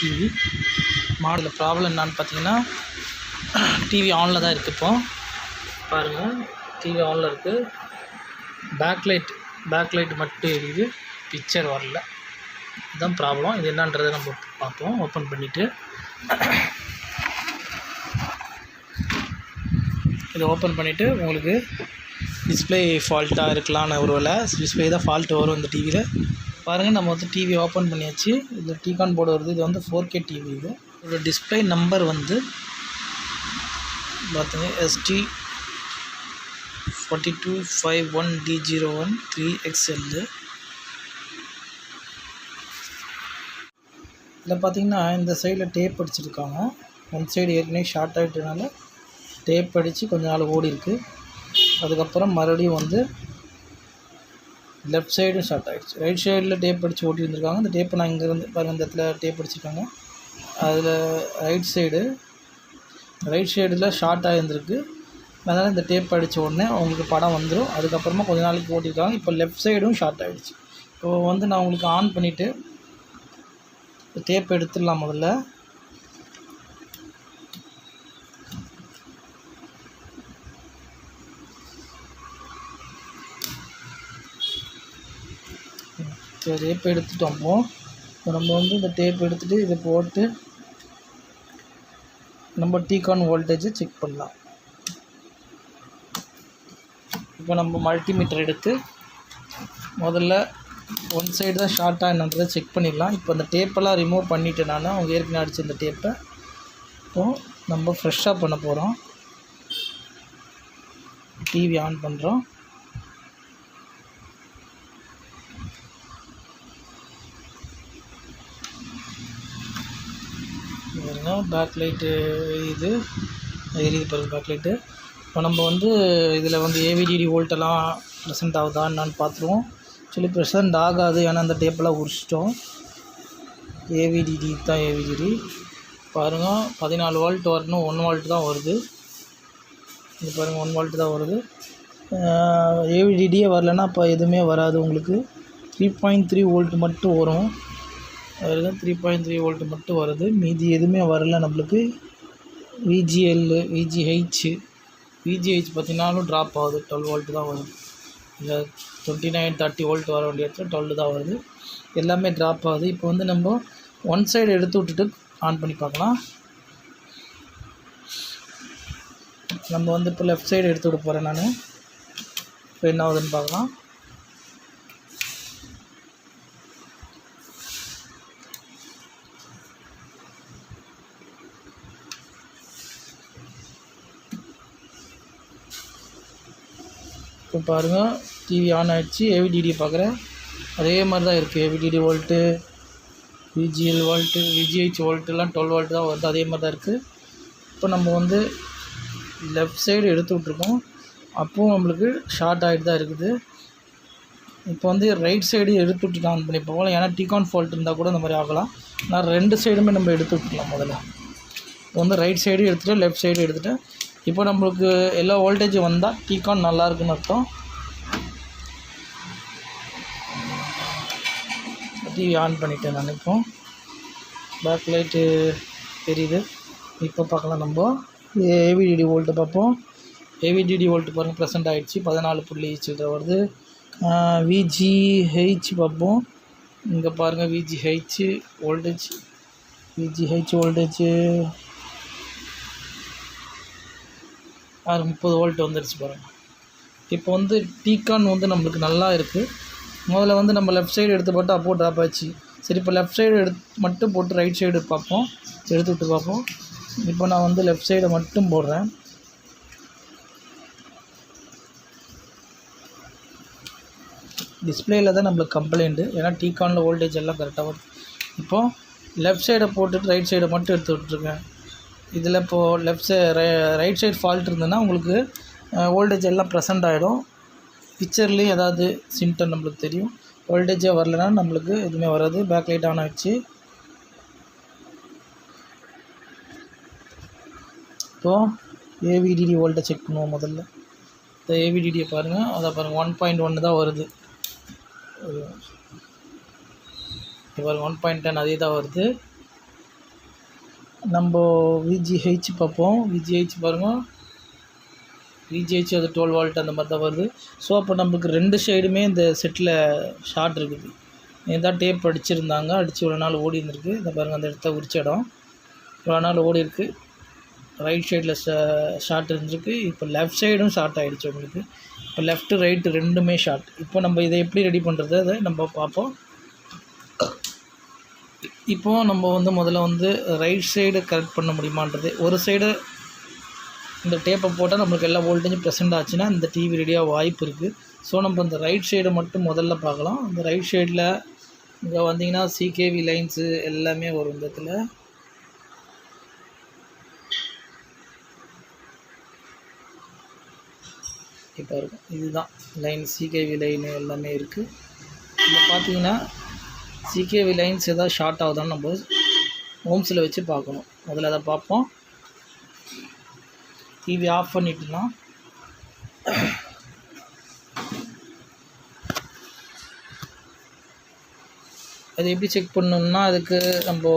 TV மாடலில் problem என்னான்னு பார்த்தீங்கன்னா டிவி ஆனில் தான் இருக்குது இப்போ. பாருங்கள் டிவி ஆனில் இருக்குது பேக் லைட் பேக் லைட் மட்டும் எரியுது. பிக்சர் வரல. இதுதான் ப்ராப்ளம் இது என்னன்றதை நம்ம பார்ப்போம். ஓப்பன் பண்ணிவிட்டு இதை ஓப்பன் பண்ணிவிட்டு உங்களுக்கு டிஸ்பிளே ஃபால்ட்டாக இருக்கலாம்னு ஒரு வேலை டிஸ்பிளே தான் ஃபால்ட் வரும் இந்த டிவியில் பாருங்கள் நம்ம வந்து டிவி ஓப்பன் பண்ணியாச்சு. இதில் டீகான் போர்டு வருது. இது வந்து ஃபோர் கே டிவி இது. இதோட டிஸ்பிளே நம்பர் வந்து பார்த்தீங்க ST forty two five one T zero one three XL இதில் பார்த்தீங்கன்னா இந்த சைடில் டேப் அடிச்சிருக்காங்க. ஒன் சைடு ஏற்கனவே ஷார்ட் ஆகிட்டனால டேப் அடித்து கொஞ்ச நாள் ஓடி இருக்குது அதுக்கப்புறம் மறுபடியும் வந்து லெஃப்ட் சைடும் ஷார்ட் ஆகிடுச்சு ரைட் சைடில் டேப் அடித்து ஓட்டி இருந்திருக்காங்க அந்த டேப்பை நான் இங்கேருந்து பாருங்கள் இந்த இடத்துல டேப் அடிச்சிருக்காங்க. அதில் ரைட் சைடு ரைட் சைடில் ஷார்ட் ஆகிருந்திருக்கு அதனால் இந்த டேப் அடித்த உடனே உங்களுக்கு படம் வந்துடும் அதுக்கப்புறமா கொஞ்ச நாளைக்கு ஓட்டியிருக்காங்க. இப்போ லெஃப்ட் சைடும் ஷார்ட் ஆகிடுச்சு இப்போ வந்து நான் உங்களுக்கு ஆன் பண்ணிவிட்டு டேப் எடுத்துடலாம் முதல்ல. சரி டேப் எடுத்துட்டோம்? இப்போ இப்போ நம்ம வந்து இந்த டேப் எடுத்துகிட்டு இதை போட்டு நம்ம டீகான் வோல்டேஜை செக் பண்ணலாம். இப்போ நம்ம மல்டிமீட்டர் எடுத்து முதல்ல ஒன் சைடு தான் ஷார்ட்டாக என்னன்றதை செக் பண்ணிடலாம். இப்போ அந்த டேப்பெல்லாம் ரிமூவ் பண்ணிவிட்டு நான் அவங்க ஏற்கனவே அடித்த இந்த டேப்பை இப்போது நம்ம ஃப்ரெஷ்ஷாக பண்ண போகிறோம் டிவி ஆன் பண்ணுறோம் பாருங்க பேக் லைட்டு எரியுது எரியுது பாருங்கள் பேக் லைட்டு இப்போ நம்ம வந்து இதில் வந்து ஏவிடிடி வோல்ட்டெல்லாம் ப்ரெசென்ட் ஆகுதா என்னான்னு பார்த்துருவோம். ஆக்சுவலி ப்ரெசென்ட் ஆகாது ஏன்னா அந்த டேப்பெல்லாம் உரிச்சிட்டோம். ஏவிடிடி தான் ஏவிடிடி பாருங்கள் பதினாலு வால்ட் வரணும் ஒன் வால்ட் தான் வருது. இது பாருங்கள் ஒன் வால்ட் தான் வருது. ஏவிடிடியே வரலன்னா அப்போ எதுவுமே வராது உங்களுக்கு. த்ரீ பாயிண்ட் த்ரீ வோல்ட் மட்டும் வரும். அதில் த்ரீ பாயிண்ட் த்ரீ வோல்ட் மட்டும் வருது. மீதி எதுவுமே வரல நம்மளுக்கு. விஜிஎல் விஜிஹெச் விஜிஹெச் பார்த்தீங்கன்னாலும் ட்ராப் ஆகுது. டுவெல் வோல்ட் தான் வருது. இல்லை டுவெண்ட்டி நைன் தேர்ட்டி வோல்ட் வர வேண்டிய இடத்துல டுவெல் தான் வருது. எல்லாமே ட்ராப் ஆகுது. இப்போ வந்து நம்ம ஒன் சைடு எடுத்து விட்டுட்டு ஆன் பண்ணி பார்க்கலாம். நம்ம வந்து இப்போ லெஃப்ட் சைடு எடுத்து விட போகிறேன் நான். இப்போ என்ன ஆகுதுன்னு பார்க்கலாம். இப்போ பாருங்கள் டிவி ஆன் ஆகிடுச்சு ஏவிடிடி பார்க்குறேன் அதே மாதிரி தான் இருக்குது AVDD volt VGL volt VGH வோல்ட்டுலாம் twelve volt தான் வருது. அதே மாதிரி தான் இருக்குது இப்போ நம்ம வந்து லெஃப்ட் சைடு எடுத்து விட்ருக்கோம் அப்போவும் நம்மளுக்கு ஷார்ட் ஆகிட்டு தான் இருக்குது. இப்போ வந்து ரைட் சைடு எடுத்து விட்டு ஆன் பண்ணி போகலாம் ஏன்னா டிகான் ஃபால்ட் இருந்தால் கூட இந்த மாதிரி ஆகலாம். நான் ரெண்டு சைடுமே நம்ம எடுத்து விட்டுக்கலாம் முதல்ல. இப்போ வந்து ரைட் சைடு எடுத்துகிட்டு லெஃப்ட் சைடு எடுத்துகிட்டு இப்போ நம்மளுக்கு எல்லா வோல்டேஜும் வந்தால் டீகான் நல்லாயிருக்குன்னு அர்த்தம். டிவி ஆன் பண்ணிட்டேன் நான் இப்போ. பேக் லைட்டு தெரியுது. இப்போ பார்க்கலாம் நம்ம. ஏவிடிடி வோல்ட்டு பார்ப்போம். ஏவிடிடி வோல்ட்டு பாருங்கள் ப்ரெசென்ட் ஆகிடுச்சு பதினாலு புள்ளி சில்லற வருது. விஜிஹெச் பார்ப்போம். இங்கே பாருங்கள் விஜிஹெச் வோல்டேஜ் விஜிஹெச் வோல்டேஜ் ஆறு முப்பது வோல்ட் வந்துருச்சு பாருங்கள் இப்போ வந்து டீகான் வந்து நம்மளுக்கு நல்லா இருக்குது முதல்ல வந்து நம்ம லெஃப்ட் சைடு எடுத்து போட்டு அப்போ ட்ராப் ஆச்சு. சரி இப்போ லெஃப்ட் சைடு எடுத்து மட்டும் போட்டு ரைட் சைடு பார்ப்போம். எடுத்து விட்டு பார்ப்போம். இப்போ நான் வந்து லெஃப்ட் சைடை மட்டும் போடுறேன். டிஸ்பிளேயில் தான் நம்மளுக்கு கம்ப்ளைண்ட்டு ஏன்னா டீகானில் வோல்டேஜ் எல்லாம் கரெக்டாக வருது இப்போது லெஃப்ட் சைடை போட்டுட்டு ரைட் சைடை மட்டும் எடுத்து விட்ருக்கேன் இதில் இப்போது left side right side fault இருந்ததுன்னா உங்களுக்கு ஓல்டேஜ் எல்லாம் ப்ரெசென்ட் ஆகிடும் பிக்சர்லேயும் ஏதாவது சிம்டம் நம்மளுக்கு தெரியும். ஓல்டேஜே வரலனா நம்மளுக்கு எதுவுமே வராது. பேக் லைட் ஆன் ஆகிடுச்சு இப்போது ஏவிடிடி ஓல்டேஜ் செக் பண்ணுவோம் முதல்ல. இந்த ஏவிடிடியை பாருங்கள் அதை பாருங்கள் ஒன் பாயிண்ட் ஒன்று தான் வருது. இப்போ பாருங்கள் ஒன் பாயிண்ட் டென் அதே தான் வருது. நம்ம விஜிஹெச் பார்ப்போம். விஜிஹெச் பாருங்கள் விஜிஹெச் அது டுவெல் வால்ட் அந்த மாதிரி தான் வருது. ஸோ அப்போ நம்மளுக்கு ரெண்டு சைடுமே இந்த செட்டில் ஷார்ட் இருக்குது. இதான் டேப் அடிச்சிருந்தாங்க. அடித்து இவ்வளோ நாள் ஓடி இருந்திருக்கு. இந்த பாருங்கள் அந்த இடத்த உரிச்ச இடம். இவ்வளோ நாள் ஓடி இருக்கு. ரைட் சைடில் ஷார்ட் இருந்திருக்கு. இப்போ லெஃப்ட் சைடும் ஷார்ட் ஆகிடுச்சு உங்களுக்கு. இப்போ லெஃப்ட்டு ரைட்டு ரெண்டுமே ஷார்ட் இப்போ நம்ம இதை எப்படி ரெடி பண்ணுறது அதை நம்ம பார்ப்போம். இப்போது நம்ம வந்து முதல்ல வந்து ரைட் சைடு கரெக்ட் பண்ண முடியுமான்றது. ஒரு சைடு இந்த டேப்பை போட்டால் நம்மளுக்கு எல்லா வோல்டேஜும் ப்ரெசென்ட் ஆச்சுன்னா இந்த டிவி ரெடியாக வாய்ப்பு இருக்குது ஸோ நம்ம இந்த ரைட் சைடை மட்டும் முதல்ல பார்க்கலாம். இந்த ரைட் சைடில் இங்கே வந்தீங்கன்னா சிகேவி லைன்ஸு எல்லாமே வரும் விதத்தில் இப்போ இருக்கும் இதுதான். லைன் சிகேவி லைனு எல்லாமே இருக்குது இப்போ பார்த்தீங்கன்னா சிகேவி லைன்ஸ் எதாவது ஷார்ட் ஆகுதான்னு நம்ம ஹோம்ஸில் வச்சு பார்க்கணும். முதல்ல அதை பார்ப்போம். டிவி ஆஃப் பண்ணிட்டுனா. அது எப்படி செக் பண்ணணும்னா அதுக்கு நம்ம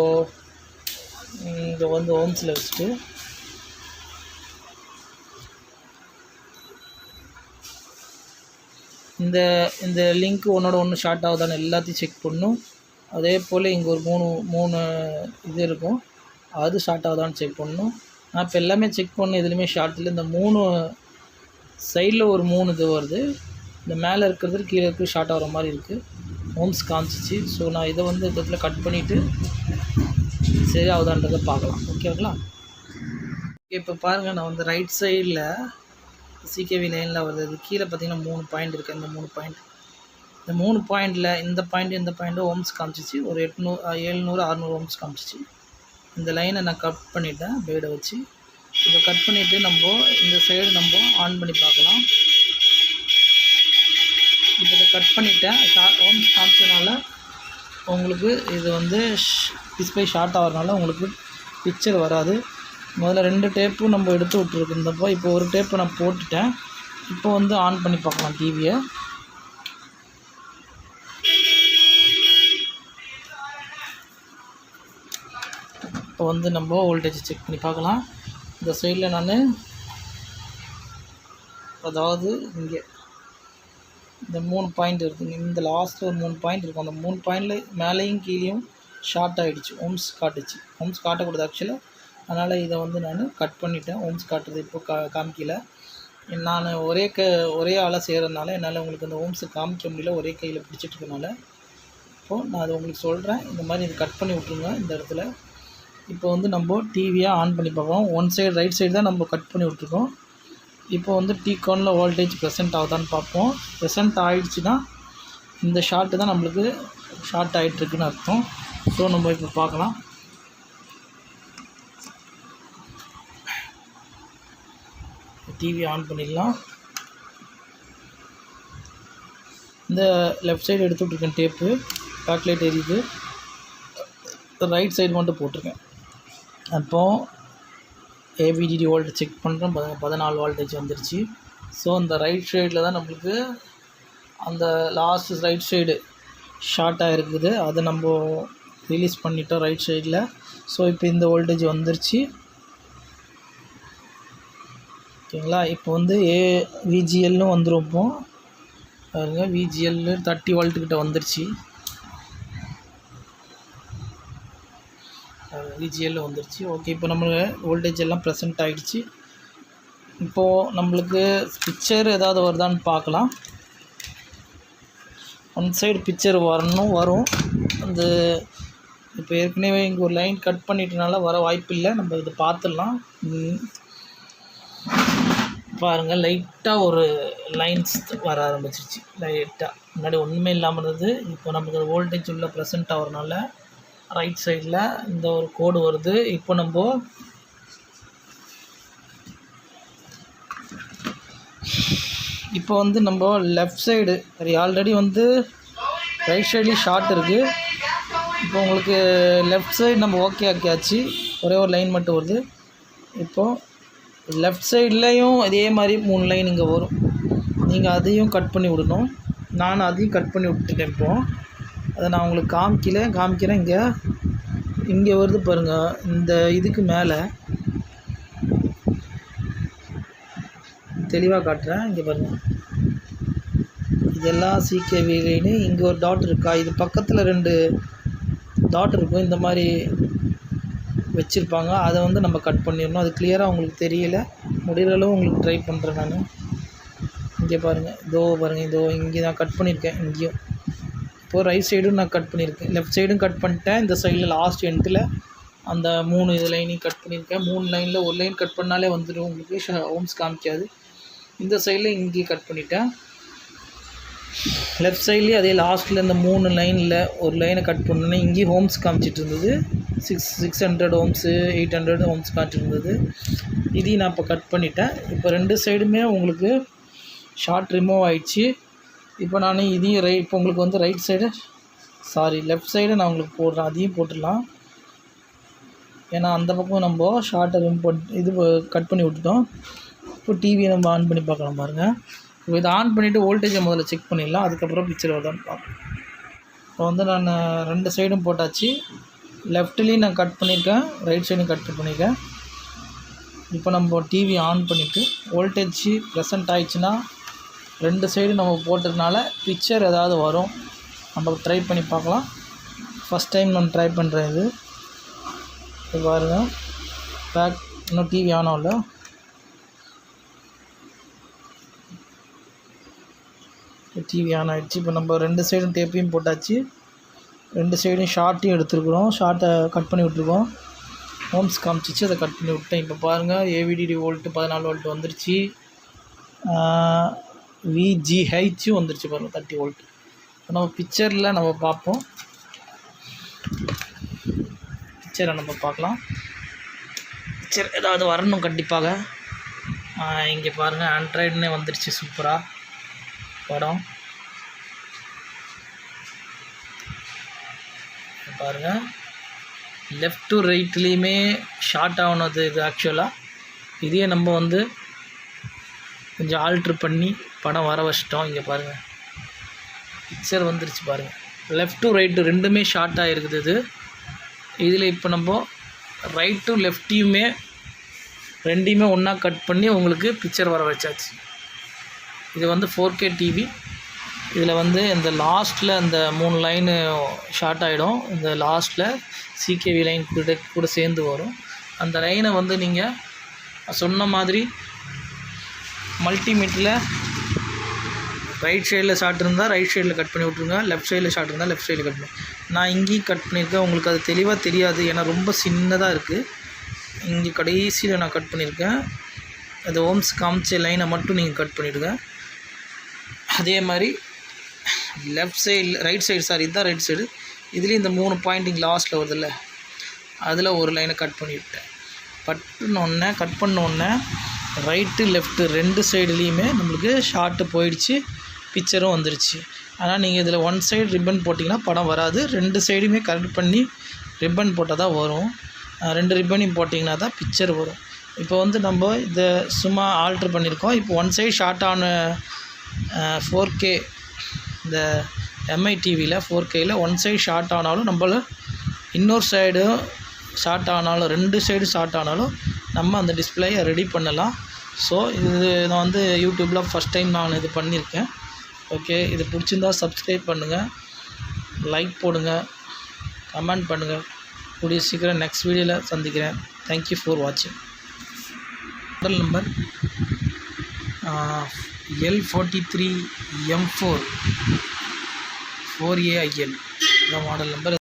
இங்கே வந்து ஹோம்ஸில் வச்சுட்டு. இந்த இந்த லிங்க் ஒன்றோட ஒன்று ஷார்ட் ஆகுதான்னு எல்லாத்தையும் செக் பண்ணணும் அதே போல் இங்கே ஒரு மூணு மூணு இது இருக்கும். அது ஷார்ட் ஆகுதான்னு செக் பண்ணணும். நான் இப்போ எல்லாமே செக் பண்ண எதுலேயுமே ஷார்ட் இல்லை. இந்த மூணு சைடில் ஒரு மூணு இது வருது. இந்த மேலே இருக்கிறது கீழே இருக்குது ஷார்ட் ஆகிற மாதிரி இருக்குது ஹோம்ஸ் காமிச்சிச்சு. ஸோ நான் இதை வந்து இந்த இடத்துல கட் பண்ணிவிட்டு சரி ஆகுதான்றதை பார்க்கலாம். ஓகேங்களா இப்போ பாருங்கள் நான் வந்து ரைட் சைடில் சிகேவி லைனில் வருது. கீழே பார்த்தீங்கன்னா மூணு பாயிண்ட் இருக்குது இந்த மூணு பாயிண்ட் இந்த மூணு பாயிண்டில் இந்த பாயிண்ட் இந்த பாயிண்ட்டு ஓம்ஸ் காமிச்சிச்சு. ஒரு எட்நூறு ஏழ்நூறு அறநூறு ஓம்ஸ் காமிச்சிச்சு. இந்த லைனை நான் கட் பண்ணிட்டேன் பேடை வச்சு. இதை கட் பண்ணிவிட்டு நம்ம இந்த சைடு நம்ம ஆன் பண்ணி பார்க்கலாம். இப்போ இதை கட் பண்ணிட்டேன். ஓம்ஸ் காமிச்சனால உங்களுக்கு இது வந்து டிஸ்பிளே ஷார்ட் ஆகிறதுனால உங்களுக்கு பிக்சர் வராது. முதல்ல ரெண்டு டேப்பும் நம்ம எடுத்து விட்ருக்குந்தப்போ இப்போ ஒரு டேப்பை நான் போட்டுட்டேன். இப்போ வந்து ஆன் பண்ணி பார்க்கலாம் டிவியை இப்போ வந்து நம்ம வோல்டேஜ் செக் பண்ணி பார்க்கலாம். இந்த சைடில் நான் அதாவது இங்கே இந்த மூணு பாயிண்ட் இருக்குங்க. இந்த லாஸ்ட்டில் ஒரு மூணு பாயிண்ட் இருக்கும். அந்த மூணு பாயிண்டில் மேலேயும் கீழேயும் ஷார்ட் ஆகிடுச்சு ஓம்ஸ் காட்டுச்சு. ஓம்ஸ் காட்டக்கூடாது ஆக்சுவலாக அதனால் இதை வந்து நான் கட் பண்ணிட்டேன். ஓம்ஸ் காட்டுறது இப்போ கா காமிக்கல. நான் ஒரே க ஒரே ஆளாக செய்கிறதுனால என்னால் உங்களுக்கு அந்த ஓம்ஸை காமிக்க முடியல. ஒரே கையில் பிடிச்சிட்டு இருக்கனால. இப்போது நான் அதை உங்களுக்கு சொல்கிறேன் இந்த மாதிரி இது கட் பண்ணி விட்ருங்க இந்த இடத்துல. இப்போ வந்து நம்ம டிவியாக ஆன் பண்ணி பார்ப்போம். ஒன் சைடு ரைட் சைடு தான் நம்ம கட் பண்ணி விட்ருக்கோம் இப்போ வந்து டிகானில் வோல்டேஜ் ப்ரெசென்ட் ஆகுதான்னு பார்ப்போம். ப்ரெசென்ட் ஆகிடுச்சுன்னா இந்த ஷார்ட்டு தான் நம்மளுக்கு ஷார்ட் ஆகிட்டுருக்குன்னு அர்த்தம். ஸோ நம்ம இப்போ பார்க்கலாம். டிவி ஆன் பண்ணிடலாம். இந்த லெஃப்ட் சைடு எடுத்து விட்ருக்கேன் டேப்பு பேக்லைட் எரியுது. ரைட் சைடு மட்டும் போட்டிருக்கேன். அப்போது ஏபிடிடி வோல்ட் செக் பண்ணுறோம் பத பதினாலு வோல்டேஜ் வந்துருச்சு. ஸோ அந்த ரைட் சைடில் தான் நம்மளுக்கு அந்த லாஸ்ட் ரைட் சைடு ஷார்ட்டாக இருக்குது அதை நம்ம ரிலீஸ் பண்ணிட்டோம் ரைட் சைடில் ஸோ இப்போ இந்த வோல்டேஜ் வந்துருச்சு. ஓகேங்களா? இப்போ வந்து ஏ விஜிஎல்னு வந்துருப்போம் பாருங்கள் பாருங்க விஜிஎல் தேர்ட்டி வோல்ட்டுக்கிட்ட வந்துருச்சு. விஜிஎல் வந்துருச்சு. ஓகே இப்போ நம்மளுக்கு வோல்டேஜ் எல்லாம் ப்ரெசென்ட் ஆகிடுச்சு இப்போது நம்மளுக்கு பிக்சர் ஏதாவது வருதான்னு பார்க்கலாம். ஒன் சைடு பிக்சர் வரணும் வரும். அந்த இப்போ ஏற்கனவே இங்கே ஒரு லைன் கட் பண்ணிட்டனால வர வாய்ப்பு இல்லை. நம்ம இதை பார்த்துடலாம். பாருங்கள் லைட்டாக ஒரு லைன்ஸ் வர ஆரம்பிச்சிருச்சு. லைட்டாக முன்னாடி ஒன்றுமே இல்லாமல் இருந்தது. இப்போ நமக்கு வோல்டேஜ் உள்ள ப்ரெசென்ட் ஆகிறனால ரைட் சைடில் இந்த ஒரு கோடு வருது. இப்போ நம்ம இப்போ வந்து நம்ம லெஃப்ட் சைடு சரி ஆல்ரெடி வந்து ரைட் சைட்லேயும் ஷார்ட் இருக்குது இப்போ உங்களுக்கு லெஃப்ட் சைடு நம்ம ஓகே ஆக்கியாச்சு. ஒரே ஒரு லைன் மட்டும் வருது. இப்போது லெஃப்ட் சைட்லேயும் இதே மாதிரி மூணு லைன் இங்கே வரும். நீங்கள் அதையும் கட் பண்ணி விடணும். நான் அதையும் கட் பண்ணி விட்டுட்டேன் இப்போ. அதை நான் உங்களுக்கு காமிக்கல. காமிக்கிறேன். இங்கே இங்கே வருது பாருங்கள் இந்த இதுக்கு மேலே. தெளிவாக காட்டுறேன். இங்கே பாருங்கள் இதெல்லாம் சீக்கிய வீலின்னு இங்கே ஒரு டாட் இருக்கா? இது பக்கத்தில் ரெண்டு டாட் இருக்கும். இந்த மாதிரி வச்சுருப்பாங்க. அதை வந்து நம்ம கட் பண்ணிடணும். அது கிளியராக உங்களுக்கு தெரியல. முடிகிற அளவு உங்களுக்கு ட்ரை பண்ணுறேன் நான். இங்கே பாருங்கள் இதோ பாருங்கள் இதோ இங்கே நான் கட் பண்ணியிருக்கேன். இங்கேயும். இப்போது ரைட் சைடும் நான் கட் பண்ணியிருக்கேன். லெஃப்ட் சைடும் கட் பண்ணிட்டேன். இந்த சைடில் லாஸ்ட் எண்டில் அந்த மூணு இது லைனையும் கட் பண்ணியிருக்கேன். மூணு லைனில் ஒரு லைன் கட் பண்ணாலே வந்துடும் உங்களுக்கு ஹோம்ஸ் காமிக்காது. இந்த சைடில் இங்கேயே கட் பண்ணிட்டேன். லெஃப்ட் சைட்லேயே அதே லாஸ்ட்டில் இந்த மூணு லைனில் ஒரு லைனை கட் பண்ணோன்னே இங்கேயும் ஹோம்ஸ் காமிச்சிட்டு இருந்தது. Six six hundred ohms eight hundred ohms காமிச்சிட்டு இருந்தது. இதையும் நான் இப்போ கட் பண்ணிட்டேன். இப்போ ரெண்டு சைடுமே உங்களுக்கு ஷார்ட் ரிமூவ் ஆயிடுச்சு. இப்போ நான் இதையும் ரைட் இப்போ உங்களுக்கு வந்து right side sorry left side நான் உங்களுக்கு போடுறேன். அதையும் போட்டுடலாம். ஏன்னா அந்த பக்கம் நம்ம ஷார்ட்டை ரிமூவ் இது கட் பண்ணி விட்டுட்டோம். இப்போ டிவியை நம்ம ஆன் பண்ணி பார்க்கலாம் பாருங்கள் இப்போ இதை ஆன் பண்ணிவிட்டு வோல்டேஜை முதல்ல செக் பண்ணிடலாம். அதுக்கப்புறம் பிக்சர் வருதான்னு பார்ப்போம் இப்போ வந்து நான் ரெண்டு சைடும் போட்டாச்சு. லெஃப்ட்லேயும் நான் கட் பண்ணியிருக்கேன் ரைட் சைடும் கட் பண்ணியிருக்கேன் இப்போ நம்ம டிவி ஆன் பண்ணிவிட்டு வோல்டேஜ் ப்ரெசன்ட் ஆயிடுச்சுன்னா ரெண்டு சைடு நம்ம போட்டதுனால பிக்சர் ஏதாவது வரும். நம்ம ட்ரை பண்ணி பார்க்கலாம். ஃபஸ்ட் டைம் நான் ட்ரை பண்ணுறேன் இது. இது பாருங்கள் பேக் இன்னும் டிவி ஆனோ இல்லை? டிவி ஆன் ஆகிடுச்சு இப்போ நம்ம ரெண்டு சைடும் டேப்பையும் போட்டாச்சு. ரெண்டு சைடும் ஷார்ட்டையும் எடுத்துருக்குறோம். ஷார்ட்டை கட் பண்ணி விட்ருக்கோம் ஹோம்ஸ் காமிச்சிச்சு. அதை கட் பண்ணி விட்டேன். இப்போ பாருங்கள் ஏவிடிடி வோல்ட்டு பதினாலு வோல்ட்டு வந்துருச்சு. விஜிஹெச்சும் வந்துருச்சு பாருங்கள் தேர்ட்டி வோல்ட் இப்போ நம்ம பிக்சரில் நம்ம பார்ப்போம். பிக்சரை நம்ம பார்க்கலாம். பிக்சர் ஏதாவது வரணும் கண்டிப்பாக. இங்கே பாருங்கள் ஆண்ட்ராய்டுனே வந்துருச்சு சூப்பராக படம். பாருங்கள் லெஃப்ட் டு ரைட்லேயுமே ஷார்ட் ஆனது இது ஆக்சுவலாக இதையே நம்ம வந்து கொஞ்சம் ஆல்ட்ரு பண்ணி படம் வர வச்சிட்டோம். இங்கே பாருங்கள் பிக்சர் வந்துருச்சு பாருங்கள் லெஃப்ட் டு ரைட்டு ரெண்டுமே ஷார்ட்டாக இருக்குது இது. இதில் இப்போ நம்ம ரைட் டு லெஃப்ட்டையுமே ரெண்டையுமே ஒன்றா கட் பண்ணி உங்களுக்கு பிக்சர் வர வச்சாச்சு. இது வந்து ஃபோர் கே டிவி இதில் வந்து இந்த லாஸ்ட்டில் இந்த மூணு லைனு ஷார்ட் ஆகிடும் இந்த லாஸ்ட்டில் சிகேவி லைன் கூட கூட சேர்ந்து வரும். அந்த லைனை வந்து நீங்கள் சொன்ன மாதிரி மல்டிமீட்டரில் ரைட் சைடில் ஷார்ட் இருந்தால் ரைட் சைடில் கட் பண்ணி விட்ருங்க லெஃப்ட் சைடில் ஷார்ட் இருந்தால் லெஃப்ட் சைடில் கட் பண்ணி நான் இங்கேயும் கட் பண்ணியிருக்கேன். உங்களுக்கு அது தெளிவாக தெரியாது. ஏன்னா ரொம்ப சின்னதாக இருக்குது இங்கே கடைசியில் நான் கட் பண்ணியிருக்கேன். அது ஓம்ஸ் காமிச்ச லைனை மட்டும் நீங்கள் கட் பண்ணிவிடுங்க அதே மாதிரி left side right side sir இதுதான் ரைட் சைடு இதுலேயும் இந்த மூணு பாயிண்டிங் லாஸ்ட்டில் வருதுல்ல. அதில் ஒரு லைனை கட் பண்ணிவிட்டேன். விட்டேன் பட்டுனொன்னே கட் பண்ணோடனே ரைட்டு லெஃப்ட்டு ரெண்டு சைடுலேயுமே நம்மளுக்கு ஷார்ட்டு போயிடுச்சு பிக்சரும் வந்துருச்சு. ஆனால் நீங்கள் இதில் ஒன் சைடு ரிப்பன் போட்டிங்கன்னா படம் வராது. ரெண்டு சைடுமே கரெக்ட் பண்ணி ரிப்பன் போட்டால் தான் வரும் ரெண்டு ரிப்பனையும் போட்டிங்கன்னா தான் பிக்சர் வரும். இப்போ வந்து நம்ம இதை சும்மா ஆல்ட்ரு பண்ணியிருக்கோம். இப்போ ஒன் சைடு ஷார்ட் ஆன ஃபோர் கே இந்த எம்ஐ டிவியில் ஃபோர் கேயில் ஒன் சைடு ஷார்ட் ஆனாலும் நம்மள இன்னொரு சைடும் ஷார்ட் ஆனாலும் ரெண்டு சைடு ஷார்ட் ஆனாலும் நம்ம அந்த டிஸ்பிளேயை ரெடி பண்ணலாம். ஸோ இது நான் வந்து யூடியூப்பில் ஃபஸ்ட் டைம் நான் இது பண்ணியிருக்கேன் ஓகே இது பிடிச்சிருந்தா சப்ஸ்கிரைப் பண்ணுங்கள் லைக் போடுங்க. கமெண்ட் பண்ணுங்கள் கூடிய சீக்கிரம் நெக்ஸ்ட் வீடியோவில் சந்திக்கிறேன். தேங்க்யூ ஃபார் வாட்சிங் model number L forty three M four four AIL இந்த மாடல் நம்பர்